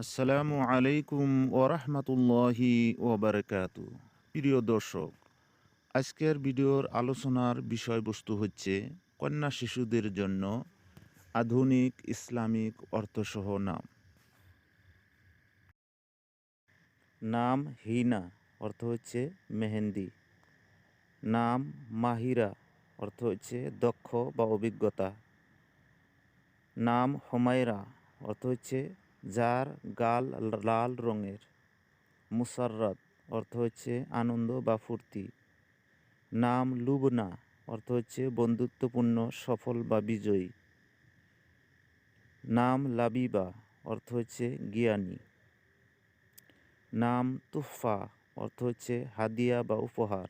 আলাইকুম ওরহমতুল্লাহি ওবরকাত। প্রিয় দর্শক, আজকের ভিডিওর আলোচনার বিষয়বস্তু হচ্ছে কন্যা শিশুদের জন্য আধুনিক ইসলামিক অর্থসহ নাম। নাম হিনা অর্থ হচ্ছে মেহেন্দি। নাম মাহিরা অর্থ হচ্ছে দক্ষ বা অভিজ্ঞতা। নাম হোমায়রা অর্থ হচ্ছে যার গাল লাল রঙের। মুসাররত অর্থ হচ্ছে আনন্দ বা ফুর্তি। নাম লুবনা অর্থ হচ্ছে বন্ধুত্বপূর্ণ, সফল বা বিজয়ী। নাম লাবিবা অর্থ হচ্ছে জ্ঞানী। নাম তুফা অর্থ হচ্ছে হাদিয়া বা উপহার।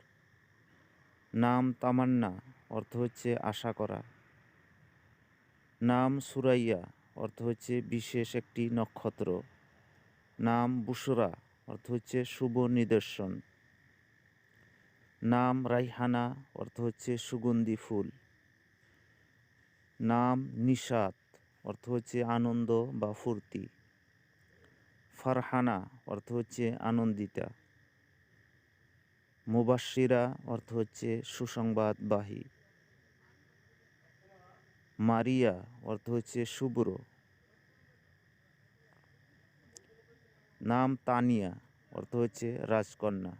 নাম তামান্না অর্থ হচ্ছে আশা করা। নাম সুরাইয়া অর্থ হচ্ছে বিশেষ একটি নক্ষত্র। নাম বুসরা, অর্থ হচ্ছে শুভ নিদর্শন। নাম রাইহানা, অর্থ হচ্ছে সুগন্ধি ফুল। নাম নিষাদ অর্থ হচ্ছে আনন্দ বা ফুর্তি। ফারহানা, অর্থ হচ্ছে আনন্দিতা। মুবাসিরা অর্থ হচ্ছে সুসংবাদবাহী। মারিয়া অর্থ হচ্ছে শুভ্র। নাম তানিয়া অর্থ হচ্ছে রাজকন্যা।